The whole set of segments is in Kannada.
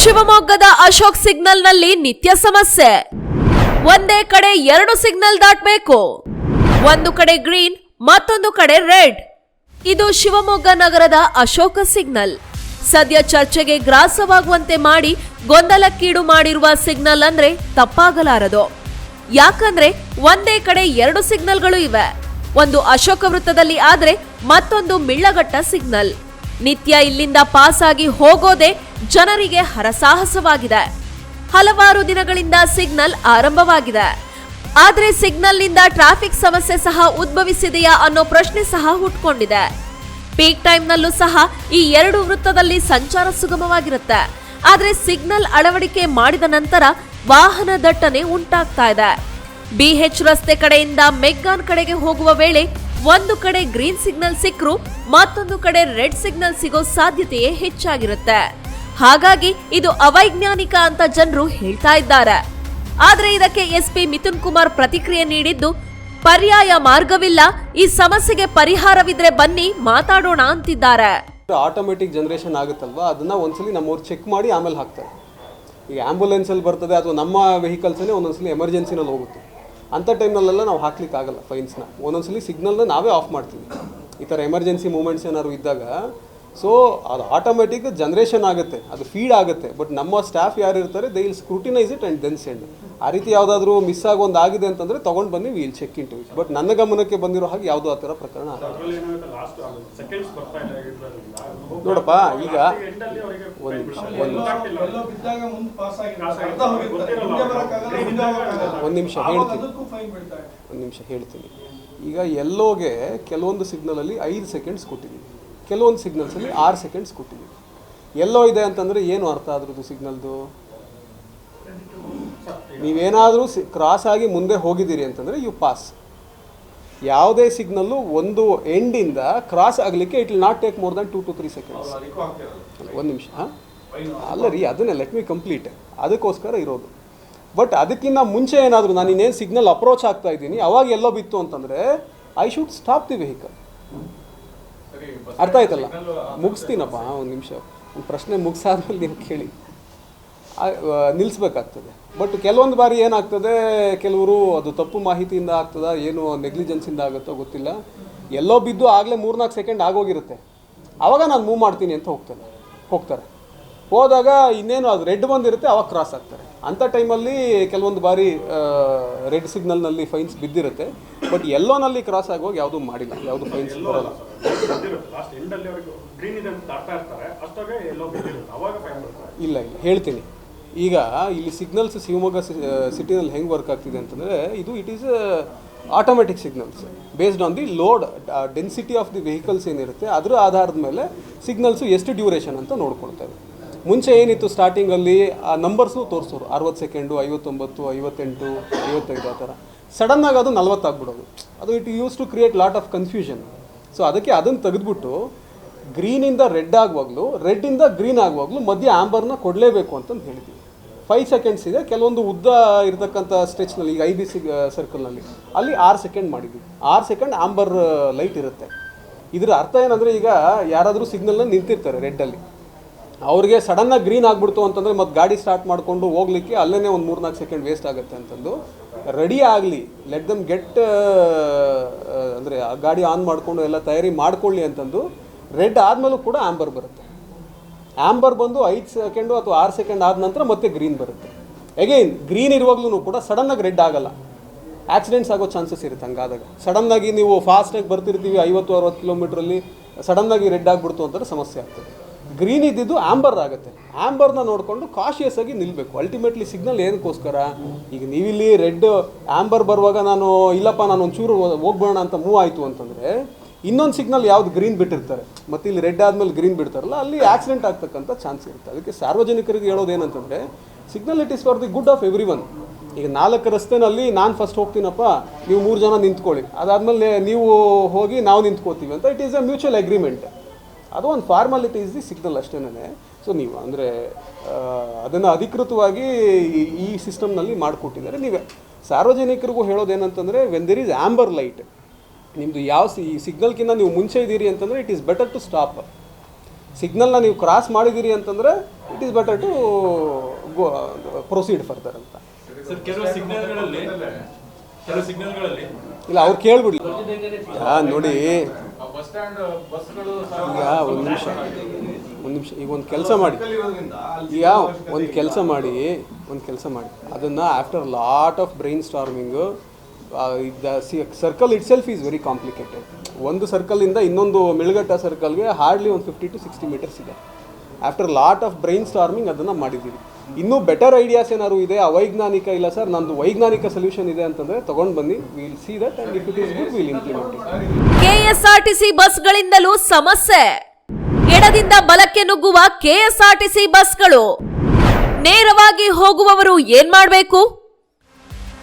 ಶಿವಮೊಗ್ಗದ ಅಶೋಕ್ ಸಿಗ್ನಲ್ನಲ್ಲಿ ನಿತ್ಯ ಸಮಸ್ಯೆ. ಒಂದೇ ಕಡೆ ಎರಡು ಸಿಗ್ನಲ್ ದಾಟಬೇಕು. ಒಂದು ಕಡೆ ಗ್ರೀನ್, ಮತ್ತೊಂದು ಕಡೆ ರೆಡ್. ಇದು ಶಿವಮೊಗ್ಗ ನಗರದ ಅಶೋಕ ಸಿಗ್ನಲ್. ಸದ್ಯ ಚರ್ಚೆಗೆ ಗ್ರಾಸವಾಗುವಂತೆ ಮಾಡಿ ಗೊಂದಲಕ್ಕೀಡು ಮಾಡಿರುವ ಸಿಗ್ನಲ್ ಅಂದ್ರೆ ತಪ್ಪಾಗಲಾರದು. ಯಾಕಂದ್ರೆ ಒಂದೇ ಕಡೆ ಎರಡು ಸಿಗ್ನಲ್ಗಳು ಇವೆ. ಒಂದು ಅಶೋಕ ವೃತ್ತದಲ್ಲಿ ಆದ್ರೆ ಮತ್ತೊಂದು ಮಿಳ್ಳಗಟ್ಟ ಸಿಗ್ನಲ್. ನಿತ್ಯ ಇಲ್ಲಿಂದ ಪಾಸ್ ಆಗಿ ಹೋಗೋದೇ ಜನರಿಗೆ ಹರಸಾಹಸವಾಗಿದೆ. ಹಲವಾರು ದಿನಗಳಿಂದ ಸಿಗ್ನಲ್ ಆರಂಭವಾಗಿದೆ. ಆದ್ರೆ ಸಿಗ್ನಲ್ನಿಂದ ಟ್ರಾಫಿಕ್ ಸಮಸ್ಯೆ ಸಹ ಉದ್ಭವಿಸಿದೆಯಾ ಅನ್ನೋ ಪ್ರಶ್ನೆ ಸಹ ಹುಟ್ಕೊಂಡಿದೆ. ಪೀಕ್ ಟೈಮ್ನಲ್ಲೂ ಸಹ ಈ ಎರಡು ವೃತ್ತದಲ್ಲಿ ಸಂಚಾರ ಸುಗಮವಾಗಿರುತ್ತೆ. ಆದರೆ ಸಿಗ್ನಲ್ ಅಳವಡಿಕೆ ಮಾಡಿದ ನಂತರ ವಾಹನ ದಟ್ಟಣೆ ಉಂಟಾಗ್ತಾ ಇದೆ. ಬಿಎಚ್ ರಸ್ತೆ ಕಡೆಯಿಂದ ಮೆಗ್ಗಾನ್ ಕಡೆಗೆ ಹೋಗುವ ವೇಳೆ ಒಂದು ಕಡೆ ಗ್ರೀನ್ ಸಿಗ್ನಲ್ ಸಿಕ್ಕರೂ ಮತ್ತೊಂದು ಕಡೆ ರೆಡ್ ಸಿಗ್ನಲ್ ಸಿಗೋ ಸಾಧ್ಯತೆಯೇ ಹೆಚ್ಚಾಗಿರುತ್ತೆ. ಹಾಗಾಗಿ ಇದು ಅವೈಜ್ಞಾನಿಕ ಅಂತ ಜನರು ಹೇಳ್ತಾ ಇದ್ದಾರೆ. ಆದರೆ ಇದಕ್ಕೆ ಎಸ್ಪಿ ಮಿಥುನ್ ಕುಮಾರ್ ಪ್ರತಿಕ್ರಿಯೆ ನೀಡಿದ್ದು, ಪರ್ಯಾಯ ಮಾರ್ಗವಿಲ್ಲ, ಈ ಸಮಸ್ಯೆಗೆ ಪರಿಹಾರವಿದ್ರೆ ಬನ್ನಿ ಮಾತಾಡೋಣ ಅಂತಿದ್ದಾರೆ. ಆಟೋಮೆಟಿಕ್ ಜನರೇಷನ್ ಆಗುತ್ತಲ್ವಾ? ಅದನ್ನ ಒಂದ್ಸಲಿ ನಮ್ಮವ್ರು ಚೆಕ್ ಮಾಡಿ ಆಮೇಲೆ ಹಾಕ್ತಾರೆ. ಈಗ ಅಲ್ಲಿ ಬರ್ತದೆ, ಅಥವಾ ನಮ್ಮ ವೆಹಿಕಲ್ಸನ್ನೇ ಒಂದೊಂದ್ಸಲಿ ಎಮರ್ಜೆನ್ಸಿನಲ್ಲಿ ಹೋಗುತ್ತೆ. ಅಂಥ ಟೈಮ್ನಲ್ಲೆಲ್ಲ ನಾವು ಹಾಕ್ಲಿಕ್ಕೆ ಆಗಲ್ಲ ಫೈನ್ಸ್ನ ಒಂದೊಂದ್ಸಲಿ ಸಿಗ್ನಲ್ನ ನಾವೇ ಆಫ್ ಮಾಡ್ತೀವಿ. ಈ ಥರ ಎಮರ್ಜೆನ್ಸಿ ಮೂಮೆಂಟ್ಸ್ ಏನಾದ್ರು ಇದ್ದಾಗ ಸೊ ಅದು ಆಟೋಮೆಟಿಕ್ ಜನ್ರೇಷನ್ ಆಗುತ್ತೆ ಅದು ಫೀಡ್ ಆಗುತ್ತೆ. ಬಟ್ ನಮ್ಮ ಸ್ಟಾಫ್ ಯಾರು ಇರ್ತಾರೆ they will scrutinise it and then send ಆ ರೀತಿ ಯಾವುದಾದ್ರೂ ಮಿಸ್ ಆಗೋ ಒಂದು ಆಗಿದೆ ಅಂತಂದರೆ ತೊಗೊಂಡು ಬನ್ನಿ will check into it but ನನ್ನ ಗಮನಕ್ಕೆ ಬಂದಿರೋ ಹಾಗೆ ಯಾವುದೋ ಆ ಥರ ಪ್ರಕರಣ ನೋಡಪ್ಪ ಈಗ ಒಂದು ನಿಮಿಷ ಒಂದು ನಿಮಿಷ ಹೇಳ್ತೀನಿ. ಅದಕ್ಕೂ ಫೈನ್ ಬೀಳ್ತಾರೆ ಒಂದು ನಿಮಿಷ ಹೇಳ್ತೀನಿ. ಈಗ ಎಲ್ಲೋಗೆ ಕೆಲವೊಂದು ಸಿಗ್ನಲಲ್ಲಿ ಐದು ಸೆಕೆಂಡ್ಸ್ ಕೊಟ್ಟಿದ್ದೀವಿ ಕೆಲವೊಂದು ಸಿಗ್ನಲ್ಸಲ್ಲಿ ಆರು ಸೆಕೆಂಡ್ಸ್ ಕೊಟ್ಟಿದ್ದೀವಿ. ಎಲ್ಲೋ ಇದೆ ಅಂತಂದರೆ ಏನು ಅರ್ಥ ಅದ್ರದ್ದು ಸಿಗ್ನಲ್ದು ನೀವೇನಾದರೂ ಸಿ ಕ್ರಾಸ್ ಆಗಿ ಮುಂದೆ ಹೋಗಿದ್ದೀರಿ ಅಂತಂದರೆ ಯು ಪಾಸ್ ಯಾವುದೇ ಸಿಗ್ನಲ್ಲು ಒಂದು ಎಂಡಿಂದ ಕ್ರಾಸ್ ಆಗಲಿಕ್ಕೆ it will not take more than two to three seconds ಒಂದು ನಿಮಿಷ ಹಾಂ? ಅಲ್ಲ ರೀ ಅದನ್ನೇ ಲೆಟ್ ಮಿ ಕಂಪ್ಲೀಟ್ ಅದಕ್ಕೋಸ್ಕರ ಇರೋದು. ಬಟ್ ಅದಕ್ಕಿಂತ ಮುಂಚೆ ಏನಾದರೂ ನಾನು ಇನ್ನೇನು ಸಿಗ್ನಲ್ ಅಪ್ರೋಚ್ ಆಗ್ತಾ ಇದ್ದೀನಿ ಅವಾಗ ಎಲ್ಲೋ ಬಿತ್ತು ಅಂತಂದರೆ I should stop the vehicle ಅರ್ಥ ಆಯ್ತಲ್ಲ? ಮುಗಿಸ್ತೀನಪ್ಪ ಒಂದು ನಿಮಿಷ. ಒಂದು ಪ್ರಶ್ನೆ ಮುಗಿಸಾದ್ಮೇಲೆ ನೀವು ಕೇಳಿ. ನಿಲ್ಲಿಸ್ಬೇಕಾಗ್ತದೆ ಬಟ್ ಕೆಲವೊಂದು ಬಾರಿ ಏನಾಗ್ತದೆ, ಕೆಲವರು ಅದು ತಪ್ಪು ಮಾಹಿತಿಯಿಂದ ಆಗ್ತದ, ಏನು ನೆಗ್ಲಿಜೆನ್ಸಿಂದ ಆಗುತ್ತೋ ಗೊತ್ತಿಲ್ಲ. ಎಲ್ಲೋ ಬಿದ್ದು ಆಗಲೇ ಮೂರ್ನಾಲ್ಕು ಸೆಕೆಂಡ್ ಆಗೋಗಿರುತ್ತೆ. ಆವಾಗ ನಾನು ಮೂವ್ ಮಾಡ್ತೀನಿ ಅಂತ ಹೋಗ್ತೇನೆ, ಹೋಗ್ತಾರೆ. ಹೋದಾಗ ಇನ್ನೇನು ಅದು ರೆಡ್ ಬಂದಿರುತ್ತೆ, ಅವಾಗ ಕ್ರಾಸ್ ಆಗ್ತಾರೆ. ಅಂಥ ಟೈಮಲ್ಲಿ ಕೆಲವೊಂದು ಬಾರಿ ರೆಡ್ ಸಿಗ್ನಲ್ನಲ್ಲಿ ಫೈನ್ಸ್ ಬಿದ್ದಿರುತ್ತೆ. ಬಟ್ ಎಲ್ಲೋನಲ್ಲಿ ಕ್ರಾಸ್ ಆಗುವಾಗ ಯಾವುದೂ ಮಾಡಿಲ್ಲ, ಯಾವುದು ಫೈನ್ಸ್ ಬರೋಲ್ಲ. ಲಾಸ್ಟ್ ಎಂಡಲ್ಲಿ ಅವ್ರಿಗೆ ಗ್ರೀನ್ ಇದೆ ಅಂತ ಇರ್ತಾರೆ ಎಲ್ಲೋ ಅವಾಗ ಇಲ್ಲ ಇಲ್ಲ. ಹೇಳ್ತೀನಿ. ಈಗ ಇಲ್ಲಿ ಸಿಗ್ನಲ್ಸ್ ಶಿವಮೊಗ್ಗ ಸಿಟಿನಲ್ಲಿ ಹೆಂಗೆ ವರ್ಕ್ ಆಗ್ತಿದೆ ಅಂತಂದರೆ ಇದು it is automatic signals based on the load density of the vehicles ಏನಿರುತ್ತೆ, ಅದರ ಆಧಾರದ ಮೇಲೆ ಸಿಗ್ನಲ್ಸು ಎಷ್ಟು ಡ್ಯೂರೇಷನ್ ಅಂತ ನೋಡ್ಕೊಳ್ತೇವೆ ಮುಂಚೆ ಏನಿತ್ತು ಸ್ಟಾರ್ಟಿಂಗಲ್ಲಿ ಆ ನಂಬರ್ಸು ತೋರಿಸೋರು. ಅರವತ್ತು ಸೆಕೆಂಡು ಐವತ್ತೊಂಬತ್ತು, ಐವತ್ತೆಂಟು, ಐವತ್ತೈದು ಆ ಥರ. ಸಡನ್ನಾಗಿ ಅದು ನಲ್ವತ್ತಾಗ್ಬಿಡೋದು ಅದು it use to create lot of confusion so ಅದಕ್ಕೆ ಅದನ್ನು ತೆಗೆದುಬಿಟ್ಟು ಗ್ರೀನಿಂದ ರೆಡ್ ಆಗುವಾಗಲೂ ರೆಡ್ಡಿಂದ ಗ್ರೀನ್ ಆಗುವಾಗಲೂ ಮಧ್ಯೆ ಆಂಬರ್ನ ಕೊಡಲೇಬೇಕು ಅಂತಂದು ಹೇಳಿದ್ವಿ. ಫೈವ್ ಸೆಕೆಂಡ್ಸ್ ಇದೆ. ಕೆಲವೊಂದು ಉದ್ದ ಇರತಕ್ಕಂಥ ಸ್ಟ್ರೆಚ್ನಲ್ಲಿ ಈಗ ಐ ಬಿ ಸಿ ಸರ್ಕಲ್ನಲ್ಲಿ ಅಲ್ಲಿ ಆರು ಸೆಕೆಂಡ್ ಮಾಡಿದ್ವಿ. ಆರು ಸೆಕೆಂಡ್ ಆಂಬರ್ ಲೈಟ್ ಇರುತ್ತೆ. ಇದರ ಅರ್ಥ ಏನಂದರೆ ಈಗ ಯಾರಾದರೂ ಸಿಗ್ನಲ್ನ ನಿಂತಿರ್ತಾರೆ ರೆಡ್ಡಲ್ಲಿ ಅವ್ರಿಗೆ ಸಡನ್ನಾಗಿ ಗ್ರೀನ್ ಆಗ್ಬಿಡ್ತು ಅಂತಂದರೆ ಮತ್ತೆ ಗಾಡಿ ಸ್ಟಾರ್ಟ್ ಮಾಡಿಕೊಂಡು ಹೋಗ್ಲಿಕ್ಕೆ ಅಲ್ಲೇ ಒಂದು ಮೂರ್ನಾಲ್ಕು ಸೆಕೆಂಡ್ ವೇಸ್ಟ್ ಆಗುತ್ತೆ ಅಂತಂದು ರೆಡಿ ಆಗಲಿ ಲೆಟ್ ದಮ್ ಗೆಟ್ ಅಂದರೆ ಆ ಗಾಡಿ ಆನ್ ಮಾಡಿಕೊಂಡು ಎಲ್ಲ ತಯಾರಿ ಮಾಡ್ಕೊಳ್ಳಿ ಅಂತಂದು ರೆಡ್ ಆದಮೇಲೂ ಕೂಡ ಆಂಬರ್ ಬರುತ್ತೆ. ಆಂಬರ್ ಬಂದು ಐದು ಸೆಕೆಂಡು ಅಥವಾ ಆರು ಸೆಕೆಂಡ್ ಆದ ನಂತರ ಮತ್ತೆ ಗ್ರೀನ್ ಬರುತ್ತೆ. ಅಗೈನ್ ಗ್ರೀನ್ ಇರುವಾಗ್ಲೂ ಕೂಡ ಸಡನ್ನಾಗಿ ರೆಡ್ ಆಗಲ್ಲ. ಆಕ್ಸಿಡೆಂಟ್ಸ್ ಆಗೋ ಚಾನ್ಸಸ್ ಇರುತ್ತೆ ಹಂಗಾದಾಗ. ಸಡನ್ನಾಗಿ ನೀವು ಫಾಸ್ಟಾಗಿ ಬರ್ತಿರ್ತೀವಿ ಐವತ್ತು, ಅರವತ್ತು ಕಿಲೋಮೀಟ್ರಲ್ಲಿ ಸಡನ್ನಾಗಿ ರೆಡ್ ಆಗಿಬಿಡ್ತು ಅಂತಂದ್ರೆ ಸಮಸ್ಯೆ ಆಗ್ತದೆ. ಗ್ರೀನ್ ಇದ್ದಿದ್ದು ಆಂಬರ್ ಆಗುತ್ತೆ. ಆಂಬರ್ನ ನೋಡಿಕೊಂಡು ಕಾಶಿಯಸ್ ಆಗಿ ನಿಲ್ಲಬೇಕು ಅಲ್ಟಿಮೇಟ್ಲಿ ಸಿಗ್ನಲ್ ಏನಕ್ಕೋಸ್ಕರ? ಈಗ ನೀವಿಲ್ಲಿ ರೆಡ್ ಆಂಬರ್ ಬರುವಾಗ ನಾನು, ಇಲ್ಲಪ್ಪ, ನಾನು ಒಂಚೂರು ಹೋಗ್ಬೋಣ ಅಂತ ಮೂವ್ ಆಯಿತು ಅಂತಂದರೆ, ಇನ್ನೊಂದು ಸಿಗ್ನಲ್ ಯಾವ್ದು ಗ್ರೀನ್ ಬಿಟ್ಟಿರ್ತಾರೆ. ಮತ್ತು ಇಲ್ಲಿ ರೆಡ್ ಆದಮೇಲೆ ಗ್ರೀನ್ ಬಿಡ್ತಾರಲ್ಲ, ಅಲ್ಲಿ ಆಕ್ಸಿಡೆಂಟ್ ಆಗ್ತಕ್ಕಂಥ ಚಾನ್ಸ್ ಇರುತ್ತೆ. ಅದಕ್ಕೆ ಸಾರ್ವಜನಿಕರಿಗೆ ಹೇಳೋದು ಏನಂತಂದರೆ signal it is for the good of everyone ಈಗ ನಾಲ್ಕು ರಸ್ತೆನಲ್ಲಿ ನಾನು ಫಸ್ಟ್ ಹೋಗ್ತೀನಪ್ಪ, ನೀವು ಮೂರು ಜನ ನಿಂತ್ಕೊಳ್ಳಿ. ಅದಾದಮೇಲೆ ನೀವು ಹೋಗಿ ನಾವು ನಿಂತ್ಕೋತೀವಿ ಅಂತ it is a mutual agreement ಅದು ಒಂದು ಫಾರ್ಮಾಲಿಟಿ ಇಸ್ ದಿ ಸಿಗ್ನಲ್ ಅಷ್ಟೇನೆ ಸೊ ನೀವು ಅಂದರೆ ಅದನ್ನು ಅಧಿಕೃತವಾಗಿ ಈ- ಈ ಸಿಸ್ಟಮ್ನಲ್ಲಿ ಮಾಡಿಕೊಟ್ಟಿದ್ದಾರೆ. ನೀವೇ. ಸಾರ್ವಜನಿಕರಿಗೂ ಹೇಳೋದೇನಂತಂದರೆ when there is amber light ನಿಮ್ಮದು ಯಾವ ಸಿ ಸಿಗ್ನಲ್ಕಿಂತ ನೀವು ಮುಂಚೆ ಇದ್ದೀರಿ ಅಂತಂದರೆ it is better to stop ಸಿಗ್ನಲ್ನ ನೀವು ಕ್ರಾಸ್ ಮಾಡಿದ್ದೀರಿ ಅಂತಂದರೆ it is better to go proceed further ಅಂತ. ಇಲ್ಲ, ಅವ್ರು ಕೇಳ್ಬಿಡಿ. ಹಾಂ ನೋಡಿ. ಈಗ ಒಂದು ನಿಮಿಷ. ಒಂದು ನಿಮಿಷ. ಈಗ ಒಂದು ಕೆಲಸ ಮಾಡಿ. ಈಗ ಒಂದು ಕೆಲಸ ಮಾಡಿ. ಒಂದು ಕೆಲಸ ಮಾಡಿ. ಅದನ್ನು after lot of brainstorming the circle itself is very complicated ಒಂದು ಸರ್ಕಲಿಂದ ಇನ್ನೊಂದು ಮಿಳ್ಗಟ್ಟ ಸರ್ಕಲ್ಗೆ ಹಾರ್ಡ್ಲಿ ಒಂದು ಫಿಫ್ಟಿ ಟು ಸಿಕ್ಸ್ಟಿ ಮೀಟರ್ಸ್ ಇದೆ. After lot of brainstorming ಅದನ್ನು ಮಾಡಿದ್ದೀವಿ. ಇನ್ನೂ ಬೆಟರ್ ಐಡಿಯಾಸ್ ಏನಾದ್ರು ಇದೆ? ಅವೈಜ್ಞಾನಿಕ ಇಲ್ಲ ಸರ್ ನಂದು ವೈಜ್ಞಾನಿಕ ಸೊಲ್ಯೂಷನ್ ಇದೆ ಅಂತಂದರೆ ತಗೊಂಡು ಬನ್ನಿ. Will see that and if it is good will implement KSRTC ಬಸ್ಗಳಿಂದಲೂ ಸಮಸ್ಯೆ. ಎಡದಿಂದ ಬಲಕ್ಕೆ ನುಗ್ಗುವ ಕೆಎಸ್ಆರ್ಟಿಸಿ ಬಸ್ಗಳು. ನೇರವಾಗಿ ಹೋಗುವವರು ಏನ್ ಮಾಡಬೇಕು?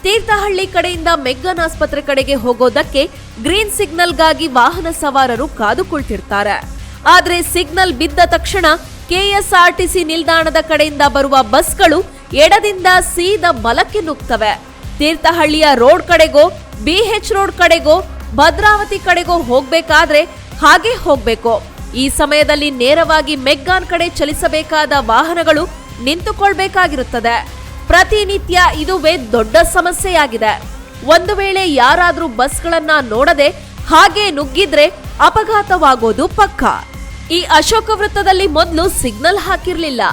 ತೀರ್ಥಹಳ್ಳಿ ಕಡೆಯಿಂದ ಮೆಗ್ಗನ್ ಆಸ್ಪತ್ರೆ ಕಡೆಗೆ ಹೋಗೋದಕ್ಕೆ ಗ್ರೀನ್ ಸಿಗ್ನಲ್ಗಾಗಿ ವಾಹನ ಸವಾರರು ಕಾದುಕೊಳ್ತಿರ್ತಾರೆ. ಆದ್ರೆ ಸಿಗ್ನಲ್ ಬಿದ್ದ ತಕ್ಷಣ ಕೆಎಸ್ಆರ್ಟಿಸಿ ನಿಲ್ದಾಣದ ಕಡೆಯಿಂದ ಬರುವ ಬಸ್ಗಳು ಎಡದಿಂದ ಸೀದ ಬಲಕ್ಕೆ ನುಗ್ತವೆ. ತೀರ್ಥಹಳ್ಳಿಯ ರೋಡ್ ಕಡೆಗೋ ಬಿಎಚ್ ರೋಡ್ ಕಡೆಗೋ, ಭದ್ರಾವತಿ ಕಡೆಗೋ ಹೋಗ್ಬೇಕಾದ್ರೆ ಹಾಗೆ ಹೋಗ್ಬೇಕು. ಈ ಸಮಯದಲ್ಲಿ ನೇರವಾಗಿ ಮೆಗ್ಗಾನ್ ಕಡೆ ಚಲಿಸಬೇಕಾದ ವಾಹನಗಳು ನಿಂತುಕೊಳ್ಬೇಕಾಗಿರುತ್ತದೆ. ಪ್ರತಿನಿತ್ಯ ಇದುವೇ ದೊಡ್ಡ ಸಮಸ್ಯೆಯಾಗಿದೆ. ಒಂದು ವೇಳೆ ಯಾರಾದರೂ ಬಸ್ಗಳನ್ನ ನೋಡದೆ ಹಾಗೆ ನುಗ್ಗಿದ್ರೆ ಅಪಘಾತವಾಗೋದು ಪಕ್ಕ. ಈ ಅಶೋಕ ವೃತ್ತದಲ್ಲಿ ಮೊದಲು ಸಿಗ್ನಲ್ ಹಾಕಿರಲಿಲ್ಲ.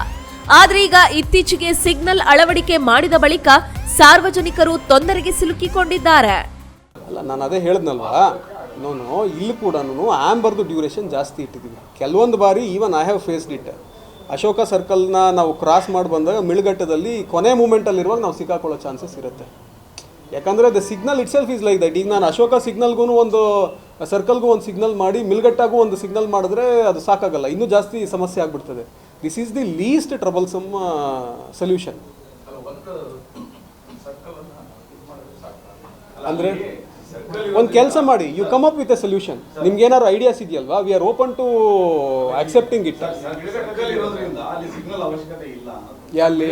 ಆದ್ರೆ ಈಗ ಇತ್ತೀಚೆಗೆ ಸಿಗ್ನಲ್ ಅಳವಡಿಕೆ ಮಾಡಿದ ಬಳಿಕ ಸಾರ್ವಜನಿಕರು ತೊಂದರೆಗೆ ಸಿಲುಕಿಕೊಂಡಿದ್ದಾರೆ. ಅಲ್ಲ, ನಾನು ಅದೇ ಹೇಳಿದ್ನಲ್ವಾ? ನಾನು ಇಲ್ಲಿ ಕೂಡ ಆ್ಯಂಬರ್ದು ಡ್ಯೂರೇಷನ್ ಜಾಸ್ತಿ ಇಟ್ಟಿದ್ದೀವಿ ಕೆಲವೊಂದು ಬಾರಿ even I have faced it Ashoka ಸರ್ಕಲ್ನ ನಾವು ಕ್ರಾಸ್ ಮಾಡಿ ಬಂದಾಗ ಮಿಳ್ಗಟ್ಟದಲ್ಲಿ ಕೊನೆ ಮೂಮೆಂಟಲ್ಲಿರುವಾಗ ನಾವು ಸಿಕ್ಕಾಕೊಳ್ಳೋ ಚಾನ್ಸಸ್ ಇರುತ್ತೆ. ಯಾಕಂದರೆ the signal itself is like that ಈಗ ನಾನು ಅಶೋಕ ಸಿಗ್ನಲ್ಗೂ ಒಂದು ಸರ್ಕಲ್ಗೂ ಒಂದು ಸಿಗ್ನಲ್ ಮಾಡಿ ಮಿಲ್ಗಟ್ಟಾಗೂ ಒಂದು ಸಿಗ್ನಲ್ ಮಾಡಿದ್ರೆ ಅದು ಸಾಕಾಗಲ್ಲ. ಇನ್ನೂ ಜಾಸ್ತಿ ಸಮಸ್ಯೆ ಆಗಿಬಿಡ್ತದೆ. This is the least troublesome solution ಅಂದರೆ ಒಂದು ಕೆಲಸ ಮಾಡಿ you come up with a solution ನಿಮ್ಗೆ ಏನಾದ್ರು ಐಡಿಯಾಸ್ ಇದೆಯಲ್ವಾ? We are open to accepting it circle ಇರೋದ್ರಿಂದ ಅಲ್ಲಿ ಸಿಗ್ನಲ್ ಅವಶ್ಯಕತೆ ಇಲ್ಲ ಎಲ್ಲಿ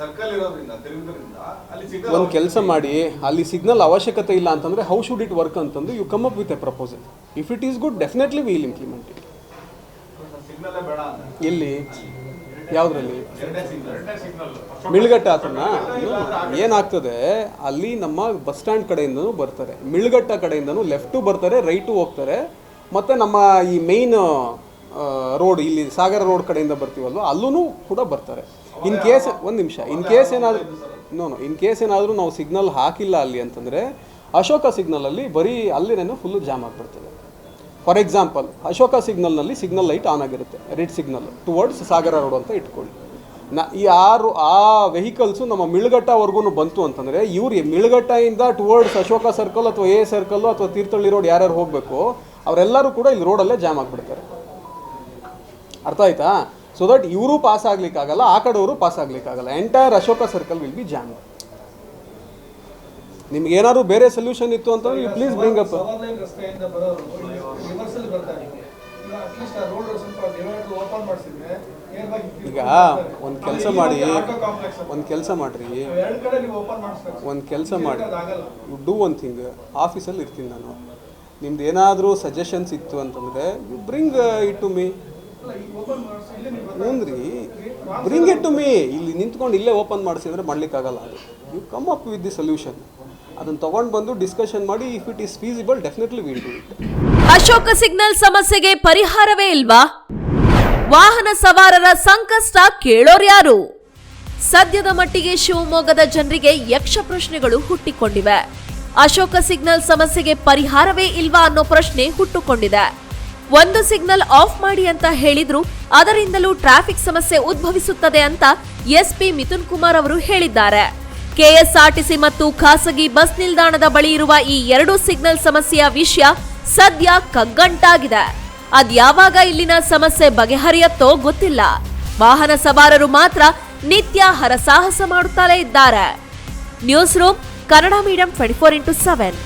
ಸರ್ಕಲ್ ಇರೋದ್ರಿಂದ ಈ ಕಡೆ ಸರ್ಕಲ್ ಇರೋದ್ರಿಂದ ತಿರುಗುದ್ರಿಂದ ಅಲ್ಲಿ ಸಿಗ್ನಲ್ ಒಂದು ಕೆಲಸ ಮಾಡಿ ಅಲ್ಲಿ ಸಿಗ್ನಲ್ ಅವಶ್ಯಕತೆ ಇಲ್ಲ ಅಂತಂದ್ರೆ ಹೌ ಶುಡ್ ಇಟ್ ವರ್ಕ್ ಅಂತಂದು you come up with a proposal if it is good definitely will implement it signal ಬೇಡ ಅಂತ ಎಲ್ಲಿ? ಯಾವುದ್ರಲ್ಲಿ? ಮಿಳ್ಗಟ್ಟ ಹತ್ರನ ಏನಾಗ್ತದೆ? ಅಲ್ಲಿ ನಮ್ಮ ಬಸ್ ಸ್ಟ್ಯಾಂಡ್ ಕಡೆಯಿಂದನೂ ಬರ್ತಾರೆ. ಮಿಳ್ಗಟ್ಟ ಕಡೆಯಿಂದನೂ ಲೆಫ್ಟು ಬರ್ತಾರೆ ರೈಟು ಹೋಗ್ತಾರೆ. ಮತ್ತು ನಮ್ಮ ಈ ಮೇಯ್ನ್ ರೋಡ್ ಇಲ್ಲಿ ಸಾಗರ ರೋಡ್ ಕಡೆಯಿಂದ ಬರ್ತೀವಲ್ವ ಅಲ್ಲೂ ಕೂಡ ಬರ್ತಾರೆ. ಇನ್ ಕೇಸ್ ಒಂದು ನಿಮಿಷ. ಇನ್ ಕೇಸ್ ಏನಾದರೂ ನೋ ನೋ ಇನ್ ಕೇಸ್ ಏನಾದರೂ ನಾವು ಸಿಗ್ನಲ್ ಹಾಕಿಲ್ಲ ಅಲ್ಲಿ ಅಂತಂದರೆ ಅಶೋಕ ಸಿಗ್ನಲಲ್ಲಿ ಬರೀ ಅಲ್ಲಿನೇನು ಫುಲ್ಲು ಜಾಮ್ ಆಗಿಬಿಡ್ತದೆ. ಫಾರ್ ಎಕ್ಸಾಂಪಲ್ ಅಶೋಕ ಸಿಗ್ನಲ್ನಲ್ಲಿ ಸಿಗ್ನಲ್ ಲೈಟ್ ಆನ್ ಆಗಿರುತ್ತೆ. Red signal towards Sagara road ಅಂತ ಇಟ್ಕೊಳ್ಳಿ. ನ ಈ ಆರು ಆ ವೆಹಿಕಲ್ಸು ನಮ್ಮ ಮಿಳ್ಗಟ್ಟವರೆಗೂ ಬಂತು ಅಂತಂದರೆ ಇವ್ರು ಮಿಳ್ಗಟ್ಟದಿಂದ ಟುವರ್ಡ್ಸ್ ಅಶೋಕ ಸರ್ಕಲ್ ಅಥವಾ ಎ ಸರ್ಕಲ್ ಅಥವಾ ತೀರ್ಥಳ್ಳಿ ರೋಡ್ ಯಾರ್ಯಾರು ಹೋಗಬೇಕು ಅವರೆಲ್ಲರೂ ಕೂಡ ಇಲ್ಲಿ ರೋಡಲ್ಲೇ ಜಾಮ್ ಆಗಿಬಿಡ್ತಾರೆ. ಅರ್ಥ ಆಯ್ತಾ? ಸೊ ದಟ್ ಇವರು ಪಾಸ್ ಆಗ್ಲಿಕ್ಕಾಗಲ್ಲ ಆ ಕಡೆಯವರು pass ಆಗ್ಲಿಕ್ಕಾಗಲ್ಲ. Entire Ashoka circle will be jam ನಿಮ್ಗೆ ಏನಾದ್ರು ಬೇರೆ ಸೊಲ್ಯೂಷನ್ ಇತ್ತು ಅಂತ ಯು ಪ್ಲೀಸ್ ಬ್ರಿಂಗ್ ಅಪ್ ಈಗ ಒಂದ್ ಕೆಲಸ ಮಾಡಿ ಒಂದ್ ಕೆಲಸ ಮಾಡ್ರಿ. ಒಂದ್ ಕೆಲಸ ಮಾಡಿ. ಯು ಡೂ ಒನ್ ಥಿಂಗ್ ಆಫೀಸಲ್ಲಿ ಇರ್ತೀನಿ ನಾನು. ನಿಮ್ದು ಏನಾದರೂ ಸಜೆಷನ್ಸ್ ಇತ್ತು ಅಂತಂದರೆ you bring it to me ಹ್ಞೂನ್ರಿ. ಬ್ರಿಂಗ್ ಇಟ್ ಟು ಮೀ ಇಲ್ಲಿ ನಿಂತ್ಕೊಂಡು ಇಲ್ಲೇ ಓಪನ್ ಮಾಡಿಸಿದ್ರೆ ಮಾಡ್ಲಿಕ್ಕಾಗಲ್ಲ ಅದು. You come up with the solution ಅದನ್ನು ತಗೊಂಡು ಬಂದು ಡಿಸ್ಕಷನ್ ಮಾಡಿ if it is feasible definitely will do it Ashoka signal ಸಮಸ್ಯೆಗೆ ಪರಿಹಾರವೇ ಇಲ್ವಾ? ವಾಹನ ಸವಾರರ ಸಂಕಷ್ಟ ಕೇಳೋರ್ಯಾರು ಸದ್ಯದ ಮಟ್ಟಿಗೆ ಶಿವಮೊಗ್ಗದ ಜನರಿಗೆ ಯಕ್ಷ ಪ್ರಶ್ನೆಗಳು ಹುಟ್ಟಿಕೊಂಡಿವೆ. ಅಶೋಕ ಸಿಗ್ನಲ್ ಸಮಸ್ಯೆಗೆ ಪರಿಹಾರವೇ ಇಲ್ವಾ ಅನ್ನೋ ಪ್ರಶ್ನೆ ಹುಟ್ಟುಕೊಂಡಿದೆ. ಒಂದು ಸಿಗ್ನಲ್ ಆಫ್ ಮಾಡಿ ಅಂತ ಹೇಳಿದ್ರು. ಅದರಿಂದಲೂ ಟ್ರಾಫಿಕ್ ಸಮಸ್ಯೆ ಉದ್ಭವಿಸುತ್ತದೆ ಅಂತ ಎಸ್ಪಿ ಮಿಥುನ್ ಕುಮಾರ್ ಅವರು ಹೇಳಿದ್ದಾರೆ. ಕೆಎಸ್ಆರ್ಟಿಸಿ ಮತ್ತು ಖಾಸಗಿ ಬಸ್ ನಿಲ್ದಾಣದ ಬಳಿ ಇರುವ ಈ ಎರಡು ಸಿಗ್ನಲ್ ಸಮಸ್ಯೆಯ ವಿಷಯ ಸದ್ಯ ಕಗ್ಗಂಟಾಗಿದೆ. ಅದ್ಯಾವಾಗ ಇಲ್ಲಿನ ಸಮಸ್ಯೆ ಬಗೆಹರಿಯತ್ತೋ ಗೊತ್ತಿಲ್ಲ. ವಾಹನ ಸವಾರರು ಮಾತ್ರ ನಿತ್ಯ ಹರಸಾಹಸ ಮಾಡುತ್ತಲೇ ಇದ್ದಾರೆ. News room Kannada medium twenty four into seven